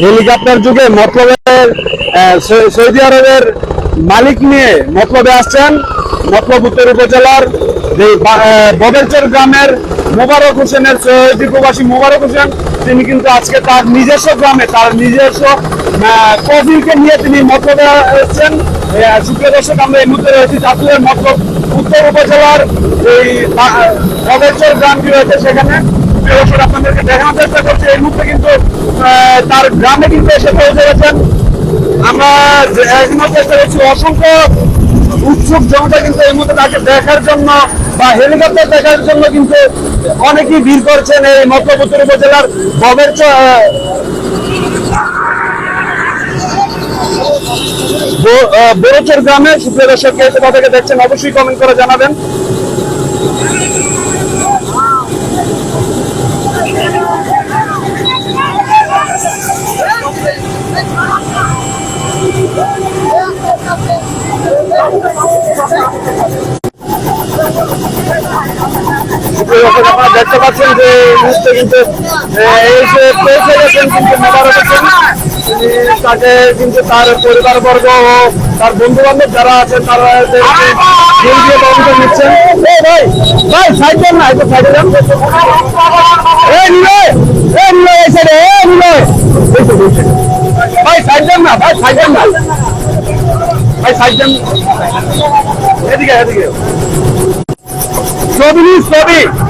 Helicopter যুগে মতলবের Saudi আরবের মালিক নিয়ে মতলবে আসছেন মতলব উত্তর উপজেলার বদরচর গ্রামের মোবারক হোসেনের সৌদি প্রবাসী মোবারক হোসেন তিনি কিন্তু আজকে তার নিজস্ব গ্রামে তার নিজস্ব আহ, কবিলকে নিয়ে তিনি মতলবে এসেছেন। সুপ্রিয় দর্শক আমরা এই মুহূর্তে রয়েছি চাঁদপুরের মতলব উত্তর উপজেলার এই বদরচর গ্রামটি রয়েছে সেখানে। আপনাদেরকে দেখানোর চেষ্টা করছি এই মুহূর্তে কিন্তু তার গ্রামে কিন্তু এসে পৌঁছে গেছেন। আমরা এখনও চেষ্টা করছি অসংখ্য উৎসুক জনতা কিন্তু এই মুহূর্তে তাকে দেখার জন্য বা হেলিকপ্টার দেখার জন্য কিন্তু অনেকেই ভিড় করছেন এই মতলবুত্তর উপজেলার ববের বরচর গ্রামে সুপ্রিয় দর্শক কে কোথা থেকে দেখছেন, অবশ্যই কমেন্ট করে জানাবেন। আপনারা দেখতে পাচ্ছেন যে মুহূর্তে কিন্তু এই যে পৌঁছে গেছেন কিন্তু মোবারক হোসেন তাকে কিন্তু তার পরিবার বর্গ ও তার বন্ধু বান্ধব যারা আছেন, তারা করে নিচ্ছেন। ভাই ভাই সাইড না, একটু। ভাই সাইড না, ভাই দেন না। ভাই সাইড এদিকে এদিকে। ছবি নিস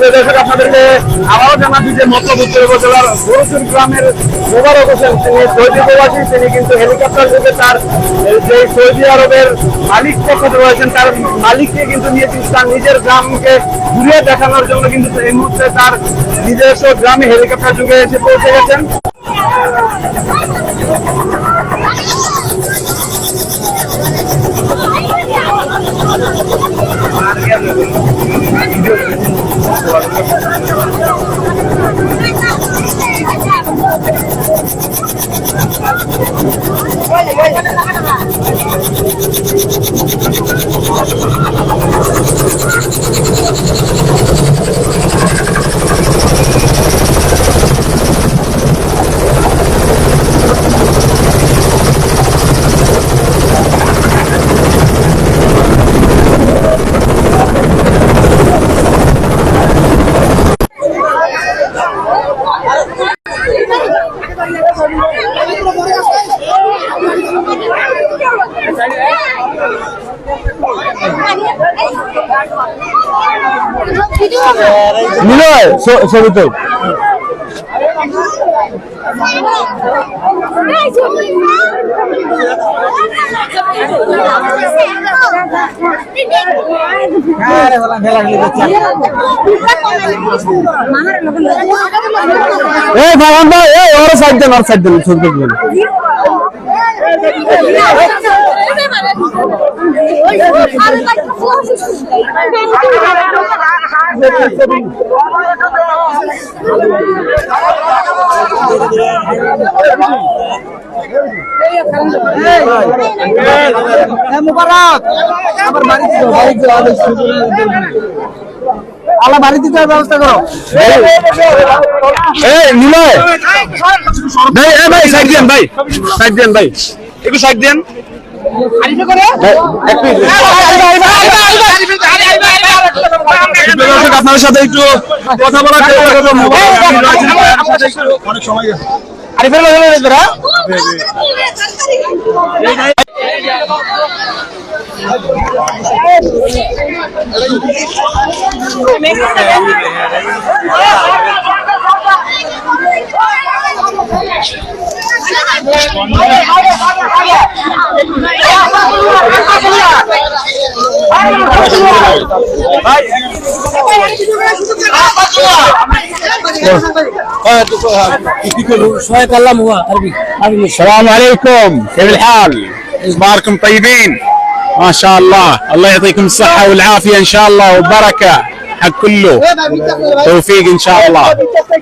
দর্শক আপনাদেরকে আবারও জানাচ্ছি যে মতলব উত্তর উপজেলার গ্রামের মোবারক তিনি সৌদি প্রবাসী, তিনি কিন্তু হেলিকপ্টার যোগে তার যে সৌদি আরবের মালিক পক্ষ রয়েছেন, তার মালিককে কিন্তু নিয়ে তিনি তার নিজের গ্রামকে ঘুরিয়ে দেখানোর জন্য কিন্তু এই মুহূর্তে তার নিজস্ব গ্রামে হেলিকপ্টার যুগে এসে পৌঁছে গেছেন। নিলয় ছবি তো এই ভাগন ভাই এই ওর সাইড দেন ওর সাইড দেন ছবি মুবারক আল্লাহ বাড়িতে যাওয়ার ব্যবস্থা করো এই, নিলয়। ভাই ভাই, সাইড দেন ভাই। সাইড দেন ভাই। একটু সাইড দেন আপনার সাথে একটু কথা বলার চেষ্টা করব মোবাইল অনেক সময় গেছে আরিফের السلام عليكم كيف الحال؟ اخباركم طيبين؟ ما شاء الله الله يعطيكم الصحة والعافية إن شاء الله والبركة حق كله. توفيق إن شاء الله.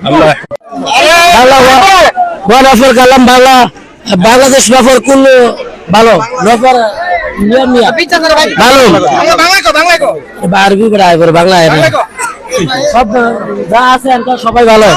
الله يحفظك. ভালো নফর কালাম ভালো। বাংলাদেশ নফর কোন ভালো। নফর ভালো। আরবি বড় আইবার বাংলা সব যা আছে সবাই ভালো।